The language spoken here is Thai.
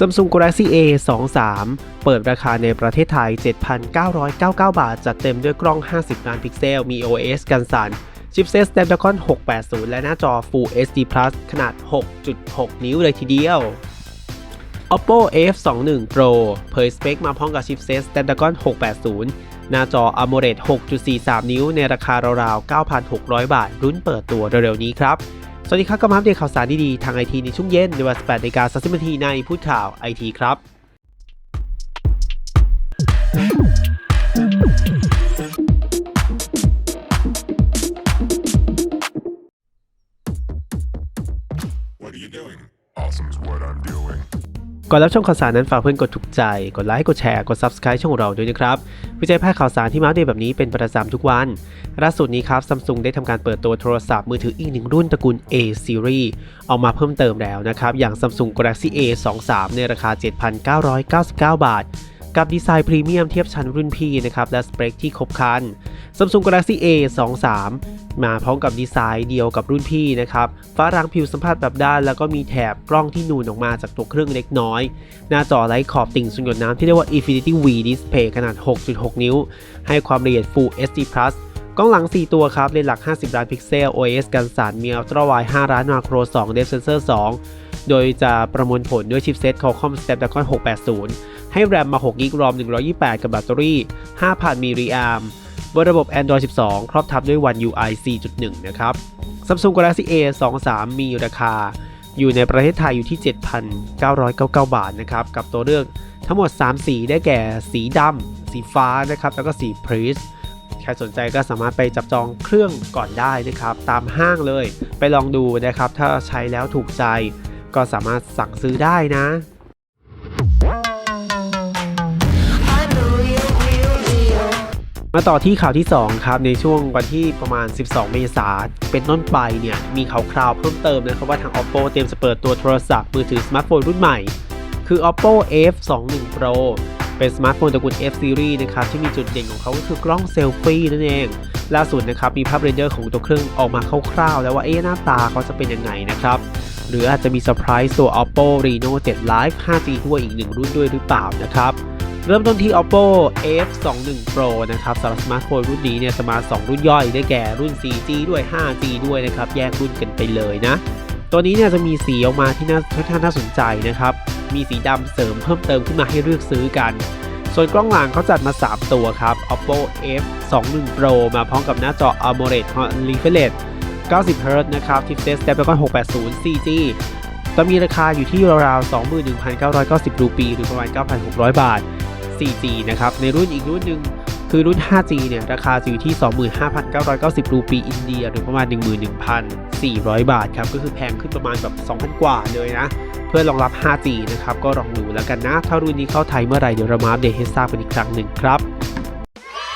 Samsung Galaxy A 2 3เปิดราคาในประเทศไทย 7,999 บาท จัดเต็มด้วยกล้อง 50 ล้านพิกเซล มี OS กันสั่นชิปเซต Snapdragon 680 และหน้าจอ Full HD Plus ขนาด 6.6 นิ้วเลยทีเดียว Oppo F21 Pro เผยสเปคมาพร้อมกับชิปเซต Snapdragon 680 หน้าจอ AMOLED 6.43 นิ้วในราคาราวๆ 9,600 บาท รุ่นเปิดตัวเร็วๆนี้ครับ สวัสดีครับก็มาอัปเดตข่าวสารดีๆ ทางไอทีในช่วงเย็นในเวลา18นาฬิกา30นาทีในพูดข่าวไอทีครับ What are you doing? Awesome's what I'm doing. ก่อนรับชมข่าวสารนั้นฝากเพื่อนกดถูกใจ กดไลค์ กดแชร์ กด Subscribe ช่องเราด้วยนะครับเพื่อจะได้พลาดข่าวสารที่มาเดตแบบนี้เป็นประจำทุกวัน ล่าสุดนี้ครับซัมซุงได้ทำการเปิดตัวโทรศัพท์มือถืออีกหนึ่งรุ่นตระกูล A Series ออกมาเพิ่มเติมแล้วนะครับ อย่าง Samsung Galaxy A 2 3ในราคา 7,999 บาท กับดีไซน์พรีเมียมเทียบชั้นรุ่นพี่นะครับ และสเปคที่ครบครัน Samsung Galaxy A 2 3มาพร้อมกับดีไซน์เดียวกับรุ่นพี่นะครับฟ้ารางผิวสัมผัสแบบด้าน แล้วก็มีแถบกล้องที่นูนออกมาจากตัวเครื่องเล็กน้อย หน้าจอไร้ขอบติ่งสุญญน้ำที่เรียกว่า Infinity V Display ขนาด 6.6 นิ้ว ให้ความละเอียด Full HD Plus กล้องหลัง 4 ตัวครับเลนส์หลัก 50 ล้านพิกเซล OS กันสั่นมี Ultra Wide 5ล้านมาโคร2 Depth Sensor 2โดยจะประมวลผลด้วยชิปเซต Qualcomm Snapdragon 680 ให้แรมมา6 g b ROM 128 กับแบตเตอรี่ 5,000มิลลิแอมป์ บนระบบ Android 12 ครอบทับด้วย One UI 4.1 นะครับ Samsung Galaxy A 2 3 มีราคาอยู่ในประเทศไทยอยู่ที่ 7,999 บาทนะครับ กับตัวเลือกทั้งหมด 3 สีได้แก่สีดำสีฟ้านะครับ แล้วก็สีพรีสใครสนใจก็สามารถไปจับจองเครื่องก่อนได้นะครับ ตามห้างเลย ไปลองดูนะครับ ถ้าใช้แล้วถูกใจก็สามารถสั่งซื้อได้นะ มาต่อที่ข่าวที่ 2 ครับ ในช่วงวันที่ประมาณ 12 เมษายนเป็นต้นไปเนี่ย มีข่าวคราวเพิ่มเติมนะครับว่าทาง Oppo เตรียมจะเปิดตัวโทรศัพท์มือถือสมาร์ทโฟนรุ่นใหม่ คือ Oppo F21 Pro เป็นสมาร์ทโฟนตระกูล F Series นะครับที่มีจุดเด่นของเขาก็คือกล้องเซลฟี่นั่นเอง ล่าสุดนะครับมีภาพเรนเดอร์ของตัวเครื่องออกมาคร่าวๆ แล้วว่าเอ๊ะหน้าตาเขาจะเป็นยังไงนะครับหรืออาจจะมีเซอร์ไพรส์ตัว Oppo Reno 7 Live 5G ด้วยอีกหนึ่งรุ่นด้วยหรือเปล่านะครับ เริ่มต้นที่ Oppo F21 Pro นะครับสำหรับสมาร์ทโฟนรุ่นนี้เนี่ยจะมา 2 รุ่นย่อยได้แก่รุ่น 4G ด้วย 5G ด้วยนะครับแยกรุ่นกันไปเลยนะ ตัวนี้เนี่ยจะมีสีออกมาที่น่าค่อนข้างน่าสนใจนะครับ มีสีดำเสริมเพิ่มเติมขึ้นมาให้เลือกซื้อกัน ส่วนกล้องหลังเขาจัดมา 3 ตัวครับ Oppo F21 Pro มาพร้อมกับหน้าจอ AMOLED Refresh 90 Hz นะครับชิปเซต Snapdragon 680 4G จะมีราคาอยู่ที่ราวๆ21,990 รูปี หรือประมาณ 9,600 บาท 4G นะครับ ในรุ่นอีกรุ่นหนึ่งคือรุ่น 5G เนี่ย ราคาอยู่ที่ 25,990 รูปี อินเดีย หรือประมาณ 11,400 บาทครับ ก็คือแพงขึ้นประมาณแบบ 2,000 กว่าเลยนะ เพื่อรองรับ 5G นะครับ ก็ลองดูแล้วกันนะ ถ้ารุ่นนี้เข้าไทยเมื่อไหร่เดี๋ยวเรามาอัปเดตให้ทราบกันอีกครั้งหนึ่งครับ